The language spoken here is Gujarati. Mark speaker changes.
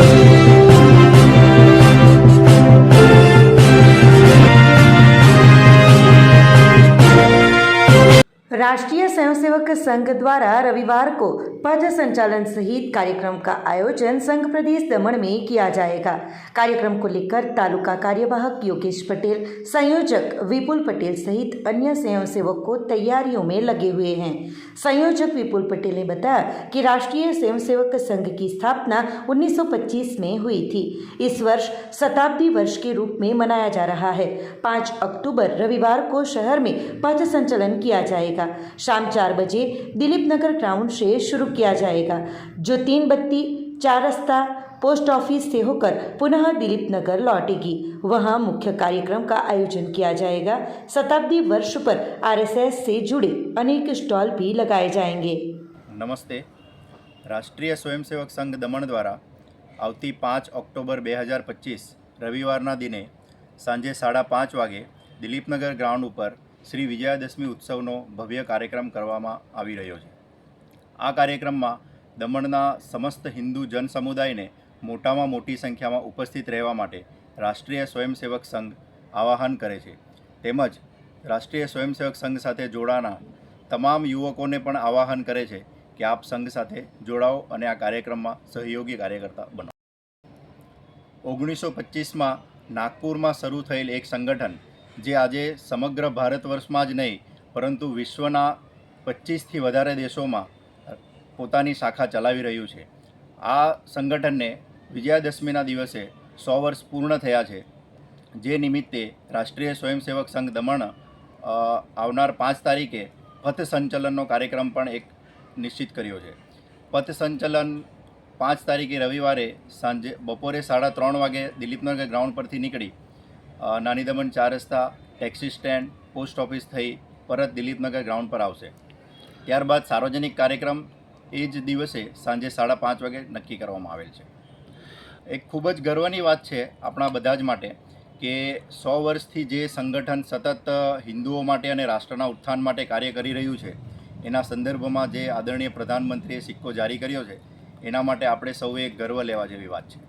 Speaker 1: Jesus. राष्ट्रीय स्वयंसेवक संघ द्वारा रविवार को पथ संचालन सहित कार्यक्रम का आयोजन संघ प्रदेश दमन में किया जाएगा। कार्यक्रम को लेकर तालुका कार्यवाहक योगेश पटेल, संयोजक विपुल पटेल सहित अन्य स्वयंसेवकों तैयारियों में लगे हुए हैं। संयोजक विपुल पटेल ने बताया कि राष्ट्रीय स्वयंसेवक संघ की स्थापना 1925 में हुई थी। इस वर्ष शताब्दी वर्ष के रूप में मनाया जा रहा है। पाँच अक्टूबर रविवार को शहर में पथ संचलन किया जाएगा। शाम चार बजे दिलीप नगर ग्राउंड से शुरू किया जाएगा जो तीन बत्ती चार रास्ता पोस्ट ऑफिस से होकर पुनः दिलीप नगर लौटेगी वहां मुख्य कार्यक्रम का आयोजन किया जाएगा शताब्दी वर्ष पर आरएसएस से जुड़े अनेक स्टॉल भी लगाए जाएंगे
Speaker 2: નમસ્તે રાષ્ટ્રીય સ્વયંસેવક સંઘ દમણ દ્વારા આવતી પાંચ ઓક્ટોબર બે હજાર પચીસ રવિવારના દિને સાંજે સાડા પાંચ વાગે દિલીપનગર ગ્રાઉન્ડ ઉપર શ્રી વિજયાદશમી ઉત્સવનો ભવ્ય કાર્યક્રમ કરવામાં આવી રહ્યો છે. આ કાર્યક્રમમાં દમણના સમસ્ત હિન્દુ જન સમુદાયને મોટામાં મોટી સંખ્યામાં ઉપસ્થિત રહેવા માટે રાષ્ટ્રીય સ્વયંસેવક સંઘ આવાહન કરે છે. તેમજ રાષ્ટ્રીય સ્વયંસેવક સંઘ સાથે જોડાના તમામ યુવકોને પણ આવાહન કરે છે કે આપ સંઘ સાથે જોડાઓ અને આ કાર્યક્રમમાં સહયોગી કાર્યકર્તા બનો. ઓગણીસો પચીસમાં નાગપુરમાં શરૂ થયેલ એક સંગઠન જે આજે સમગ્ર ભારત વર્ષમાં જ નહીં, પરંતુ વિશ્વના પચીસથી વધારે દેશોમાં પોતાની શાખા ચલાવી રહ્યું છે. આ સંગઠનને વિજયાદશમીના દિવસે સો વર્ષ પૂર્ણ થયા છે. જે નિમિત્તે રાષ્ટ્રીય સ્વયંસેવક સંઘ દમણ આવનાર પાંચ તારીખે પથ સંચલનનો કાર્યક્રમ પણ એક નિશ્ચિત કર્યો છે. પથ સંચલન પાંચ તારીખે રવિવારે સાંજે બપોરે સાડા ત્રણ વાગે દિલીપનગર ગ્રાઉન્ડ પરથી નીકળી નાની દમણ ચાર રસ્તા ટેક્સી સ્ટેન્ડ પોસ્ટ ઓફિસ થઈ, પરત દિલીપનગર ગ્રાઉન્ડ પર આવશે. ત્યારબાદ સાર્વજનિક કાર્યક્રમ એ જ દિવસે સાંજે સાડા પાંચ વાગે નક્કી કરવામાં આવેલ છે. એક ખૂબ જ ગર્વની વાત છે આપણા બધા જ માટે કે સો વર્ષથી જે સંગઠન સતત હિન્દુઓ માટે અને રાષ્ટ્રના ઉત્થાન માટે કાર્ય કરી રહ્યું છે, એના સંદર્ભમાં જે આદરણીય પ્રધાનમંત્રીએ સિક્કો જારી કર્યો છે, એના માટે આપણે સૌએ ગર્વ લેવા જેવી વાત છે.